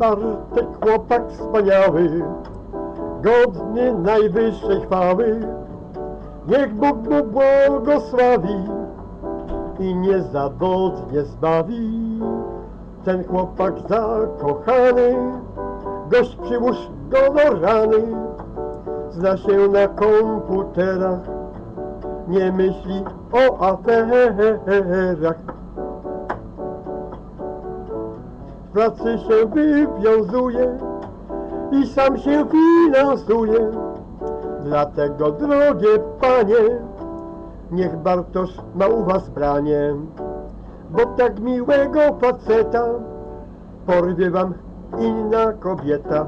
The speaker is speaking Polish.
Bartek chłopak wspaniały, godny najwyższej chwały. Niech Bóg mu błogosławi i niezawodnie zbawi. Ten chłopak zakochany, gość przyłóż go do rany. Zna się na komputerach, nie myśli o aferach. Pracy się wywiązuje i sam się finansuje. Dlatego, drogie panie, niech Bartosz ma u was branie, bo tak miłego faceta porwie wam inna kobieta.